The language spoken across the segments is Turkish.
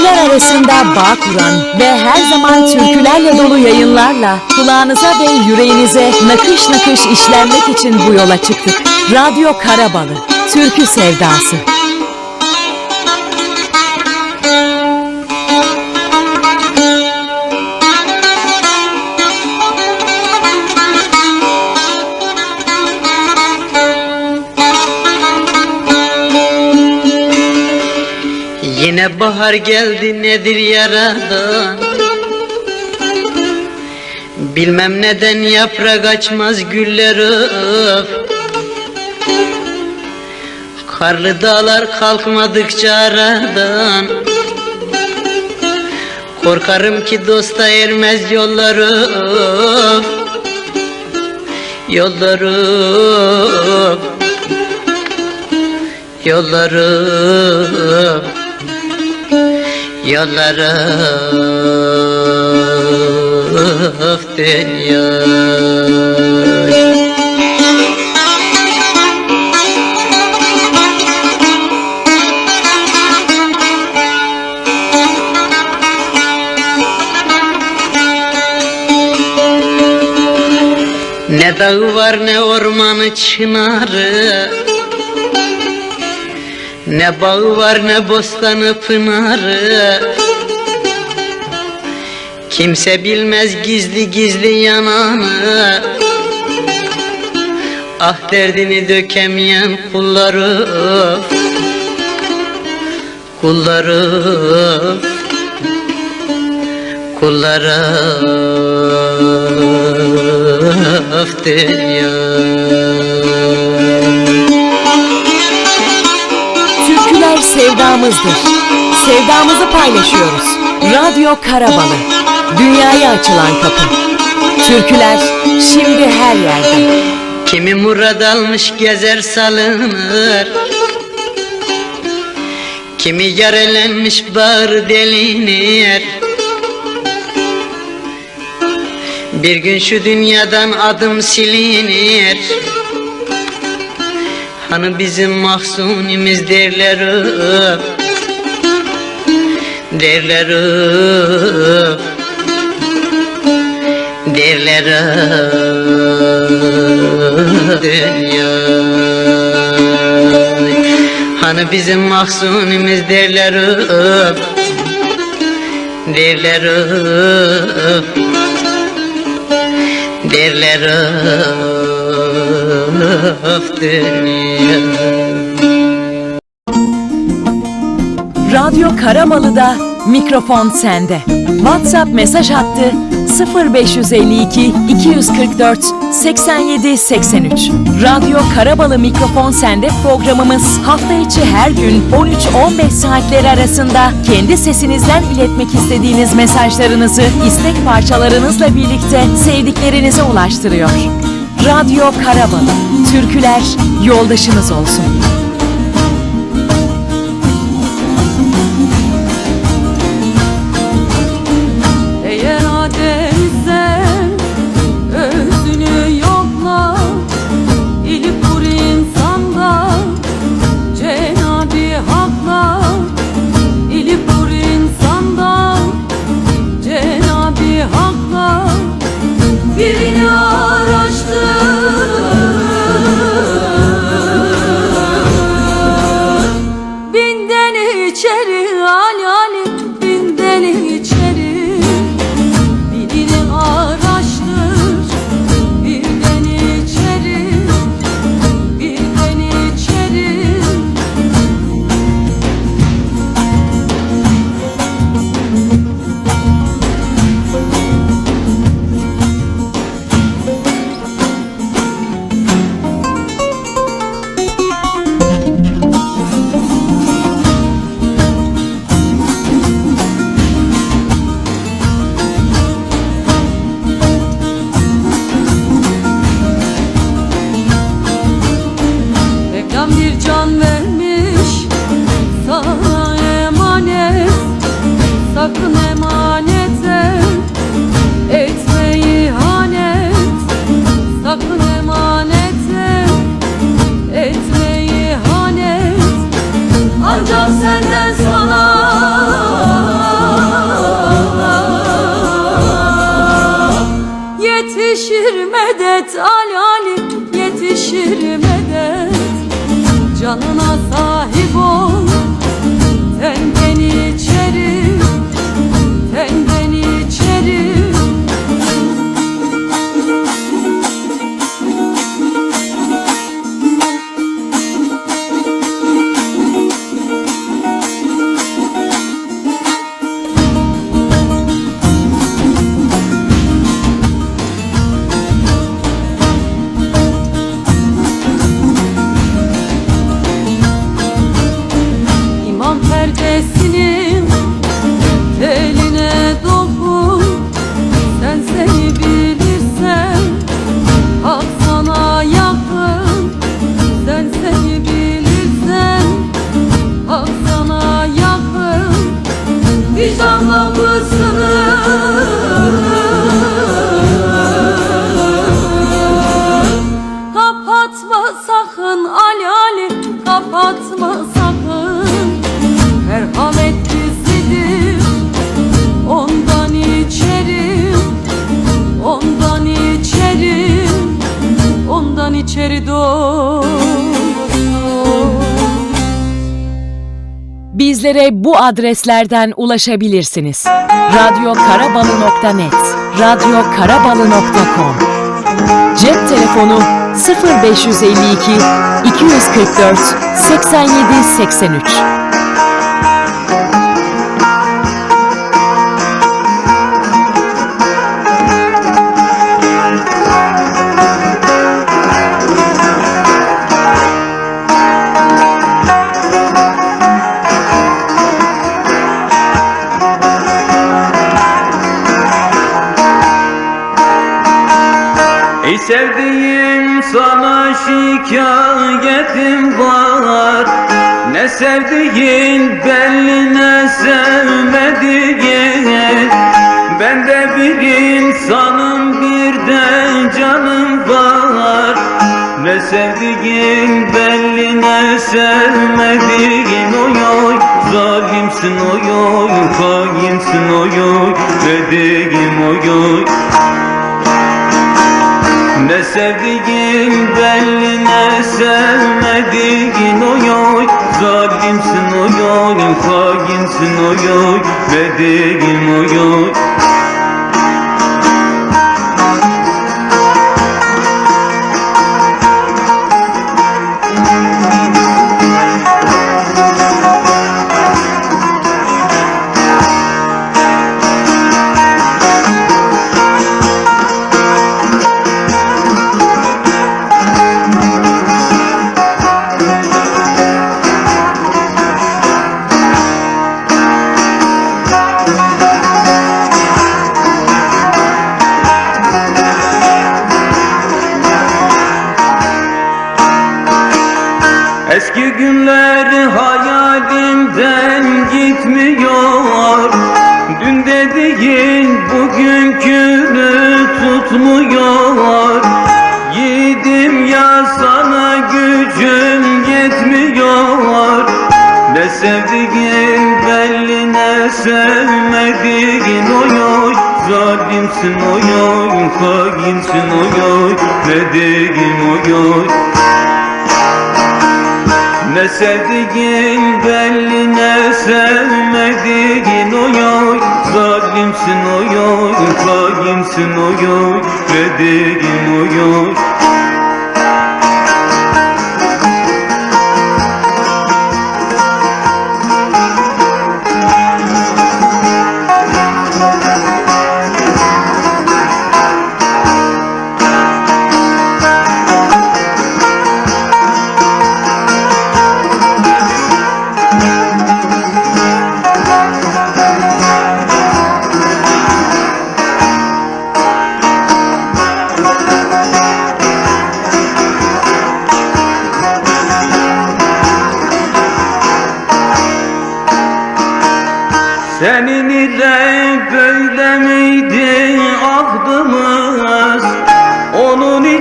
Kültürler arasında bağ kuran ve her zaman türkülerle dolu yayınlarla kulağınıza ve yüreğinize nakış nakış işlenmek için bu yola çıktık. Radyo Karabalı, Türkü Sevdası. Yine bahar geldi nedir yaradan? Bilmem neden yaprak açmaz güller öf. Karlı dağlar kalkmadıkça aradan. Korkarım ki dosta ermez yollar öf. Yollar öf. Yollar öf Yolları dünya. Ne dağı var ne ormanı çınarı Ne bağı var ne bostanı pınarı. Kimse bilmez gizli gizli yananı. Ah derdini dökemeyen kulları. Kulları. Kulları. Dünya Türküler sevdamızdır. Sevdamızı paylaşıyoruz. Radyo Karabalı, dünyaya açılan kapı. Türküler şimdi her yerde. Kimi murad almış gezer salınır Kimi yarelenmiş bağrı delinir Bir gün şu dünyadan adım silinir Hani bizim mahzunimiz derler Derler Derler Dünya. Hani bizim mahzunimiz derler öp Derler Derler Radyo Karabalı'da mikrofon sende. WhatsApp mesaj hattı 0552 244 87 83. Radyo Karabalı Mikrofon Sende programımız hafta içi her gün 13-15 saatleri arasında kendi sesinizden iletmek istediğiniz mesajlarınızı istek parçalarınızla birlikte sevdiklerinize ulaştırıyor. Radyo Karabalı. Türküler yoldaşınız olsun. Vicdanla mısın? Bizlere bu adreslerden ulaşabilirsiniz. radyokarabalı.net radyokarabalı.com Cep telefonu 0552 244 87 83 sevdiğim sana şikayetim var. Ne sevdiğin belli ne sevmediğin. Ben de bir insanım bir de canım var. Ne sevdiğin belli ne sevmediğin. Oy oy zalimsin oy oy hainsin oy oy. Dediğim oy oy ne sevdiğin belli ne sevmediğin oy oy. Zalimsin oy oy hainsin oy oy. Dediğim oy oy Eski günler hayalimden gitmiyor. Dün dediğin bugünkünü tutmuyor. Yiğidim ya sana gücüm yetmiyor. Ne sevdiğin belli ne sevmediğin oy oy Zalimsin oy oy hainsin oy oy Dediğim oy oy ne sevdiğin belli ne sevmediğin oy oy Zalimsin oy oy hainsin oy oy Dediğin oy oy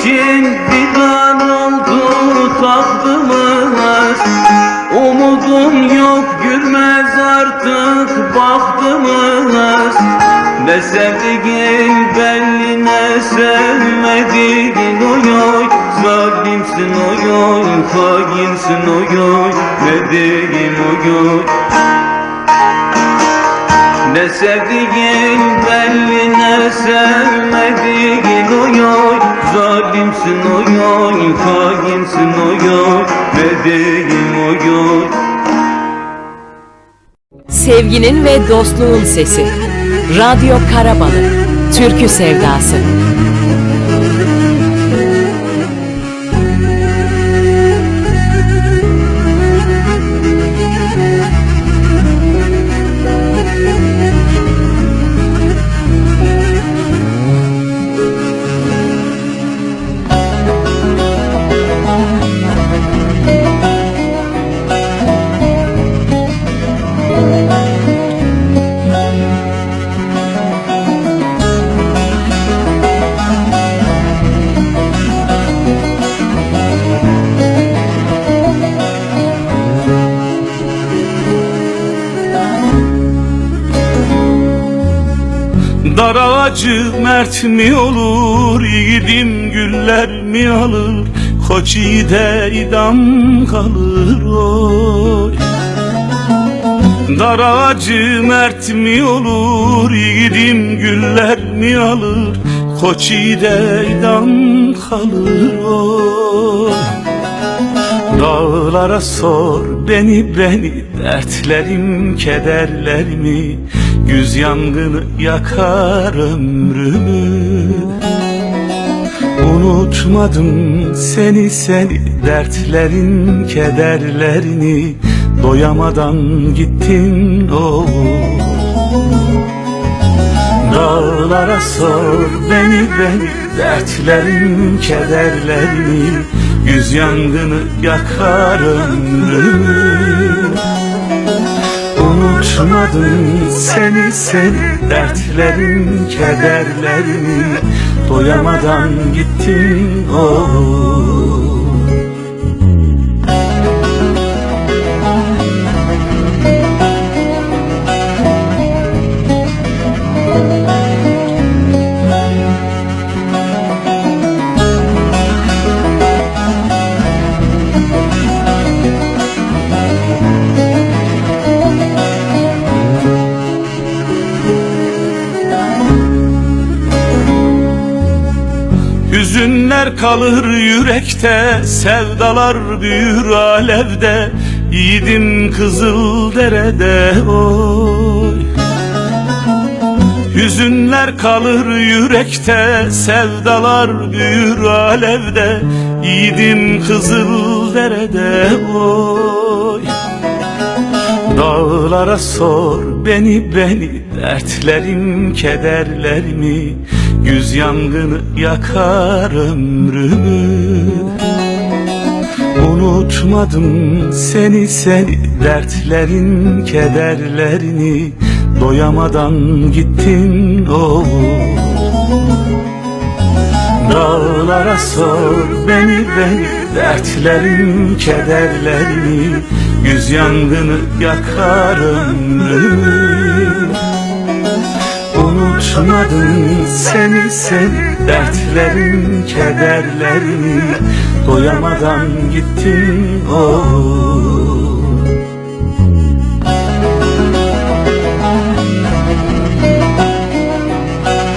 için fidan oldu tahtımız Umudum yok gülmez artık bahtımız. Ne sevdiğin belli ne sevmediğin oy oy. Zalimsin oy oy, hainsin oy oy. Ne diyeyim oy oy. Ne sevdiğin belli ne sevmediğin oy Zalimsin oy hainsin oy oy Ne diyeyim oy Sevginin ve dostluğun sesi. Radyo Karabalı. Türkü Sevdası. Mert mi olur Yiğidim güller mi alır? Koç yiğide idam kalır oy. Dar ağacı mert mi olur Yiğidim güller mi alır? Koç yiğide idam kalır oy. Dağlara sor beni beni Dertlerim kederlerimi Güz yangını yakar ömrümü. Unutmadım seni seni Dertlerin kederlerini. Doyamadan gittin o Dağlara sor beni beni Dertlerin kederlerini. Yüz yangını yakar ömrümü Unutmadım seni seni Dertlerin kederlerini Doyamadan gittin o Kalır yürekte Sevdalar büyür alevde Yiğidim kızıl derede oy. Hüzünler kalır yürekte Sevdalar büyür alevde Yiğidim kızıl derede oy Dağlara sor beni beni Dertlerim kederlerimi Güz yangını yakar ömrümü. Unutmadım seni seni Dertlerin kederlerini. Doyamadan gittin o Dağlara sor beni beni Dertlerin kederlerini Yüz yangını yakar ömrümü Unutmadım seni seni. Dertlerin kederlerini Doyamadan gittin o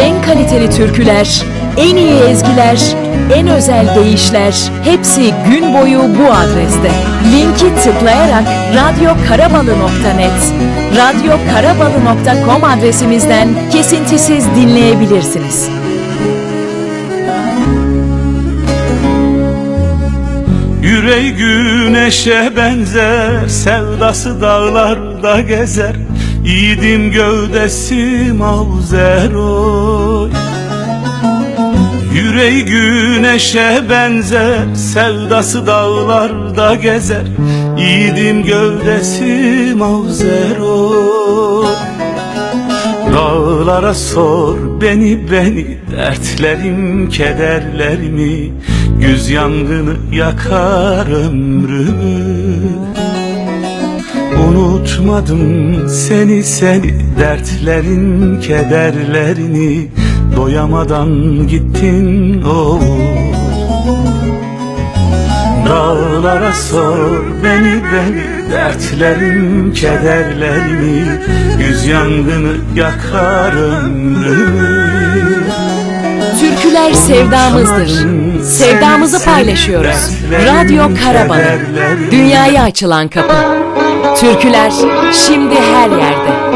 En kaliteli türküler, en iyi ezgiler, en özel deyişler hepsi gün boyu bu adreste. Linki tıklayarak radyokarabalı.net, radyokarabalı.com adresimizden kesintisiz dinleyebilirsiniz. Yüreği güneşe benzer Sevdası dağlarda gezer Yiğidim gövdesi mavzer oy Yüreği güneşe benzer Sevdası dağlarda gezer. Yiğidim gövdesi mavzer oy Dağlara sor beni beni Dertlerim kederlerimi. Güz yangını yakar ömrümü. Unutmadım seni seni Dertlerin kederlerini Doyamadan gittin o Dağlara sor beni beni Dertlerin kederlerini Güz yangını yakar ömrümü Türküler sevdamızdır. Sevdamızı paylaşıyoruz. Radyo Karabalı. Dünyaya açılan kapı. Türküler şimdi her yerde.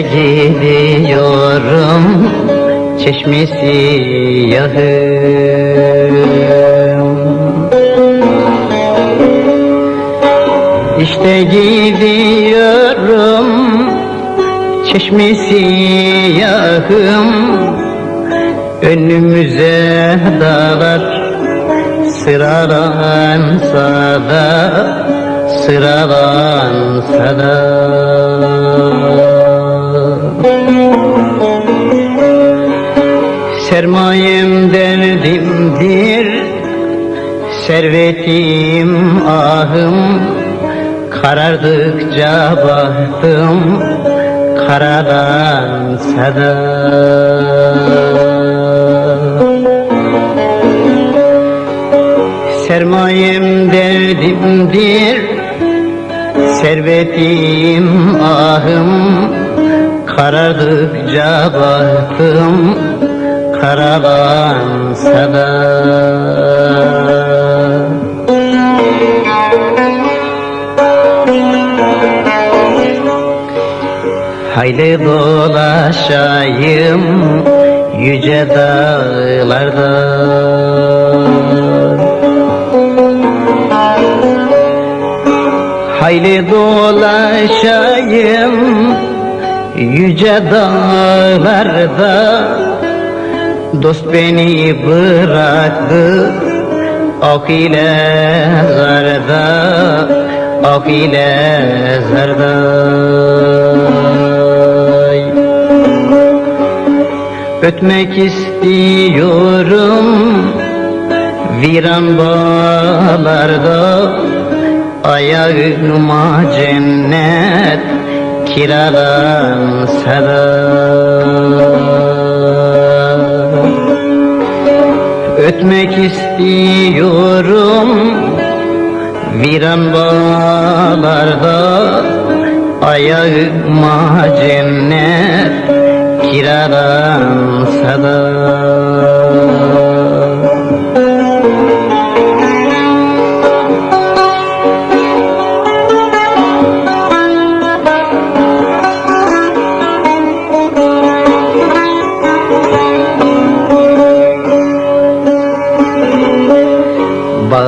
Gidiyorum çeşmesi yahım İşte gidiyorum çeşmesi yahım. Önümüze dağlar sıralansa da sıralansa da Sermayem derdimdir Servetim ahım. Karardıkça bahtım Karadansa da Sermayem derdimdir Servetim ahım. Karardıkça bahtım Karalansa da Hayli dolaşayım yüce dağlarda. Hayli dolaşayım yüce dağlarda Dost beni bıraktı Ok ile zarda Ok ile zarda Ötmek istiyorum Viran bağlarda Ayağıma cennet Kiralansa da Ötmek istiyorum. Viran bağlarda Ayağıma cennet Kiralansa da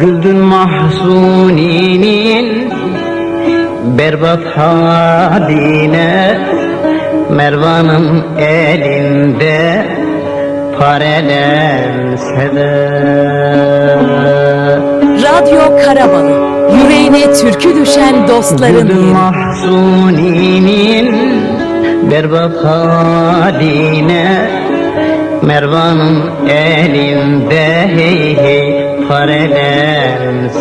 Güldün mahzuninin berbat haline Mervan'ın elinde parelense de Radyo Karabalı. Yüreğine türkü düşen dostların Güldün yeri. mahzuninin berbat haline Mervan'ın elinde hey hey for a dance.